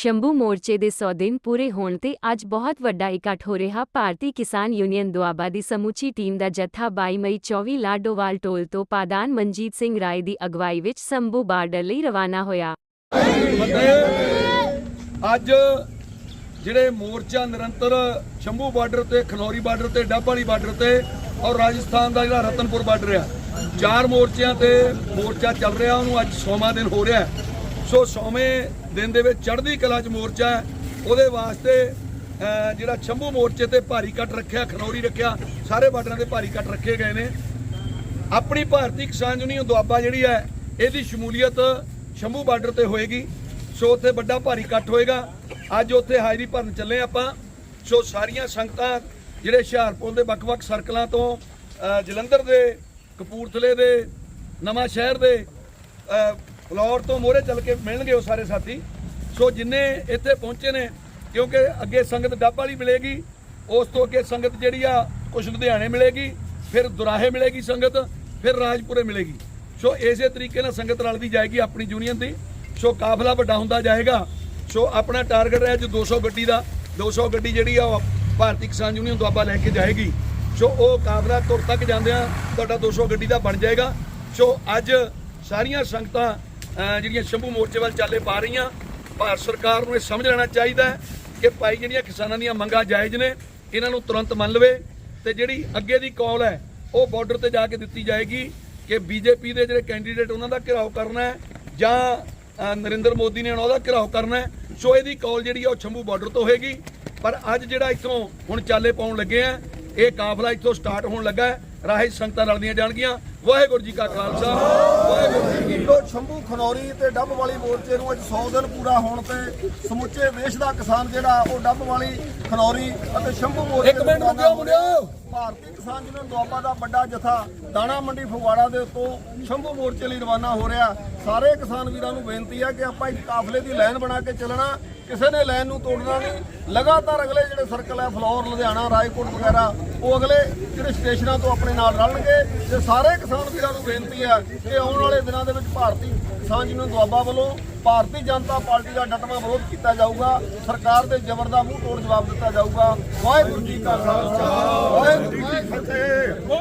ਸ਼ੰਭੂ ਮੋਰਚੇ ਦੇ 100 ਦਿਨ ਪੂਰੇ ਹੋਣ ਤੇ ਅੱਜ ਬਹੁਤ ਵੱਡਾ ਇਕੱਠ ਹੋ ਰਿਹਾ। ਭਾਰਤੀ ਕਿਸਾਨ ਯੂਨੀਅਨ ਦੁਆਬਾ ਦੀ ਸਮੁੱਚੀ ਟੀਮ ਦਾ ਜੱਥਾ 22 ਮਈ 24 ਲਾਡੋਵਾਲ ਟੋਲ ਤੋਂ ਪਾਦਾਨ ਮਨਜੀਤ ਸਿੰਘ ਰਾਏ ਦੀ ਅਗਵਾਈ ਵਿੱਚ ਸੰਭੂ ਬਾਰਡਰ ਲਈ ਰਵਾਨਾ ਹੋਇਆ। ਅੱਜ ਜਿਹੜੇ ਮੋਰਚਾ ਨਿਰੰਤਰ ਸ਼ੰਭੂ ਬਾਰਡਰ ਤੇ, ਖਨੌਰੀ ਬਾਰਡਰ ਤੇ ਡੱਬ ਵਾਲੀ ਬਾਰਡਰ ਤੇ ਔਰ ਰਾਜਸਥਾਨ ਦਾ ਜਿਹੜਾ ਰਤਨਪੁਰ ਬਾਰਡਰ ਆ, ਚਾਰ ਮੋਰਚਿਆਂ ਤੇ ਮੋਰਚਾ ਚੱਲ ਰਿਹਾ, ਉਹਨੂੰ ਅੱਜ ਸੋਮਾ ਦਿਨ ਹੋ ਰਿਹਾ ਸੋ ਸੋਮੇ ਦਿਨ ਦੇ ਵਿੱਚ ਚੜ੍ਹਦੀ ਕਲਾ ਚ ਮੋਰਚਾ ਹੈ। ਉਹਦੇ ਵਾਸਤੇ ਜਿਹੜਾ ਸ਼ੰਭੂ ਮੋਰਚੇ ਤੇ ਭਾਰੀ ਕੱਟ ਰੱਖਿਆ ਖਨੌਰੀ ਰੱਖਿਆ, ਸਾਰੇ ਬਾਰਡਰਾਂ ਤੇ ਭਾਰੀ ਕੱਟ ਰੱਖੇ ਗਏ ਨੇ। ਆਪਣੀ ਭਾਰਤੀ ਕਿਸਾਨ ਯੂਨੀਅਨ ਦੁਆਬਾ ਜਿਹੜੀ ਹੈ, ਇਹਦੀ ਸ਼ਮੂਲੀਅਤ ਸ਼ੰਭੂ ਬਾਰਡਰ ਤੇ ਹੋਏਗੀ। ਸੋ ਉੱਥੇ ਵੱਡਾ ਭਾਰੀ ਕੱਟ ਹੋਏਗਾ। ਅੱਜ ਉੱਥੇ ਹਾਜ਼ਰੀ ਭਰਨ ਚੱਲੇ ਆਪਾਂ। ਸੋ ਸਾਰੀਆਂ ਸੰਗਤਾਂ ਜਿਹੜੇ ਹੁਸ਼ਿਆਰਪੁਰ ਦੇ ਵੱਖ-ਵੱਖ ਸਰਕਲਾਂ ਤੋਂ ਜਲੰਧਰ ਦੇ, ਕਪੂਰਥਲੇ ਦੇ ਨਵਾਂ ਸ਼ਹਿਰ ਦੇ ਫਲੋਰ ਤੋਂ ਮੋਹਰੇ ਚੱਲ ਕੇ ਮਿਲਣਗੇ ਉਹ ਸਾਰੇ ਸਾਥੀ। ਸੋ ਜਿੰਨੇ ਇੱਥੇ ਪਹੁੰਚੇ ਨੇ, ਕਿਉਂਕਿ ਅੱਗੇ ਸੰਗਤ ਡੱਬ ਵਾਲੀ ਮਿਲੇਗੀ, ਉਸ ਤੋਂ ਅੱਗੇ ਸੰਗਤ ਜਿਹੜੀ ਆ, ਕੁਛ ਲੁਧਿਆਣੇ ਮਿਲੇਗੀ, ਫਿਰ ਦੁਰਾਹੇ ਮਿਲੇਗੀ ਸੰਗਤ, ਫਿਰ ਰਾਜਪੁਰੇ ਮਿਲੇਗੀ। ਸੋ ਇਸੇ ਤਰੀਕੇ ਨਾਲ ਸੰਗਤ ਰਲਦੀ ਜਾਏਗੀ ਆਪਣੀ ਯੂਨੀਅਨ ਦੀ। ਸੋ ਕਾਫਲਾ ਵੱਡਾ ਹੁੰਦਾ ਜਾਏਗਾ। ਸੋ ਆਪਣਾ ਟਾਰਗੇਟ ਹੈ ਅੱਜ 200 ਗੱਡੀ ਦਾ। 200 ਗੱਡੀ ਜਿਹੜੀ ਆ, ਉਹ ਭਾਰਤੀ ਕਿਸਾਨ ਯੂਨੀਅਨ ਦੁਆਬਾ ਲੈ ਕੇ ਜਾਏਗੀ। ਸੋ ਉਹ ਕਾਫਲਾ ਤੁਰ ਤੱਕ ਜਾਂਦਿਆਂ, ਤੁਹਾਡਾ 200 ਗੱਡੀ ਦਾ ਬਣ ਜਾਏਗਾ। ਸੋ ਅੱਜ ਸਾਰੀਆਂ ਸੰਗਤਾਂ ਜਿਹੜੀਆਂ ਸ਼ੰਭੂ ਮੋਰਚੇ ਵੱਲ ਚਾਲੇ ਪਾ ਰਹੀਆਂ, ਭਾਰਤ ਸਰਕਾਰ ਨੂੰ ਇਹ ਸਮਝ ਲੈਣਾ ਚਾਹੀਦਾ ਕਿ ਭਾਈ ਜਿਹੜੀਆਂ ਕਿਸਾਨਾਂ ਦੀਆਂ ਮੰਗਾਂ ਜਾਇਜ਼ ਨੇ, ਇਹਨਾਂ ਨੂੰ ਤੁਰੰਤ ਮੰਨ ਲਵੇ ਤੇ ਜਿਹੜੀ ਅੱਗੇ ਦੀ ਕਾਲ ਹੈ, ਉਹ ਬਾਰਡਰ ਤੇ ਜਾ ਕੇ ਦਿੱਤੀ ਜਾਏਗੀ ਕਿ ਬੀਜੇਪੀ ਦੇ ਜਿਹੜੇ ਕੈਂਡੀਡੇਟ ਉਹਨਾਂ ਦਾ ਘਿਰਾਓ ਕਰਨਾ ਹੈ ਜਾਂ ਨਰਿੰਦਰ ਮੋਦੀ ਨੇ ਉਹਨਾਂ ਦਾ ਘਿਰਾਓ ਕਰਨਾ ਹੈ। ਸੋ ਇਹਦੀ ਕਾਲ ਜਿਹੜੀ ਆ, ਉਹ ਸ਼ੰਭੂ ਬਾਰਡਰ ਤੋਂ ਹੋਏਗੀ। ਪਰ ਅੱਜ ਜਿਹੜਾ ਇੱਥੋਂ ਹੁਣ ਚਾਲੇ ਪਾਉਣ ਲੱਗੇ ਆ, ਇਹ ਕਾਫਲਾ ਇੱਥੋਂ ਸਟਾਰਟ ਹੋਣ ਲੱਗਾ ਹੈ। ਰਾਹੇ ਸੰਗਤਾਂ ਰਲਦੀਆਂ ਜਾਣਗੀਆਂ। ਵਾਹਿਗੁਰੂ ਜੀ ਕਾ ਖਾਲਸਾ ਵਾਹਿਗੁਰੂ ਜੀ ਕੀ ਫਤਿਹ। ਸ਼ੰਭੂ ਖਨੌਰੀ ਤੇ ਡੱਬ ਵਾਲੀ ਮੋਰਚੇ ਨੂੰ ਅੱਜ 100 ਦਿਨ ਪੂਰਾ ਹੋਣ ਤੇ ਸਮੁੱਚੇ ਦੇਸ਼ ਦਾ ਕਿਸਾਨ ਜਿਹੜਾ ਉਹ ਡੱਬ ਵਾਲੀ ਖਨੌਰੀ ਅਤੇ ਸ਼ੰਭੂ ਮੋਰਚੇ ਇੱਕ ਮਿੰਟ ਰੁਕਿਓ ਮੁੰਡਿਓ। ਭਾਰਤੀ ਕਿਸਾਨ ਯੂਨੀਅਨ ਦੁਆਬਾ ਦਾ ਵੱਡਾ ਜਥਾ ਦਾਣਾ ਮੰਡੀ ਫਗਵਾੜਾ ਦੇ ਉੱਤੋਂ ਸ਼ੰਭੂ ਮੋਰਚੇ ਲਈ ਰਵਾਨਾ ਹੋ ਰਿਹਾ। ਸਾਰੇ ਕਿਸਾਨ ਵੀਰਾਂ ਨੂੰ ਬੇਨਤੀ ਹੈ ਕਿ ਆਪਾਂ ਇੱਕ ਕਾਫਲੇ ਦੀ ਲਾਈਨ ਬਣਾ ਕੇ ਚੱਲਣਾ। ਕਿਸੇ ਨੇ ਲਾਈਨ ਨੂੰ ਤੋੜਨਾ ਨਹੀਂ। ਲਗਾਤਾਰ ਅਗਲੇ ਜਿਹੜੇ ਸਰਕਲ ਹੈ, ਫਲੋਰ, ਲੁਧਿਆਣਾ, ਰਾਏਕੋਟ ਵਗੈਰਾ, ਉਹ ਅਗਲੇ ਜਿਹੜੇ ਸਟੇਸ਼ਨਾਂ ਤੋਂ ਆਪਣੇ ਨਾਲ ਰਲਣਗੇ ਤੇ ਸਾਰੇ ਕਿਸਾਨ ਵੀਰਾਂ ਨੂੰ ਬੇਨਤੀ ਹੈ ਕਿ ਆਉਣ ਵਾਲੇ ਦਿਨਾਂ ਦੇ ਵਿੱਚ ਭਾਰਤੀ ਕਿਸਾਨ ਯੂਨੀਅਨ ਦੁਆਬਾ ਵੱਲੋਂ ਭਾਰਤੀ ਜਨਤਾ ਪਾਰਟੀ ਦਾ ਡਟਵਾਂ ਵਿਰੋਧ ਕੀਤਾ ਜਾਊਗਾ। ਸਰਕਾਰ ਦੇ ਜ਼ਬਰ ਦਾ ਮੂੰਹ ਤੋੜ ਜਵਾਬ ਦਿੱਤਾ ਜਾਊਗਾ। ਵਾਹਿਗੁਰੂ ਜੀ ਕਾ ਖਾਲਸਾ, ਵਾਹਿਗੁਰੂ ਜੀ ਕੀ ਫਤਿਹ।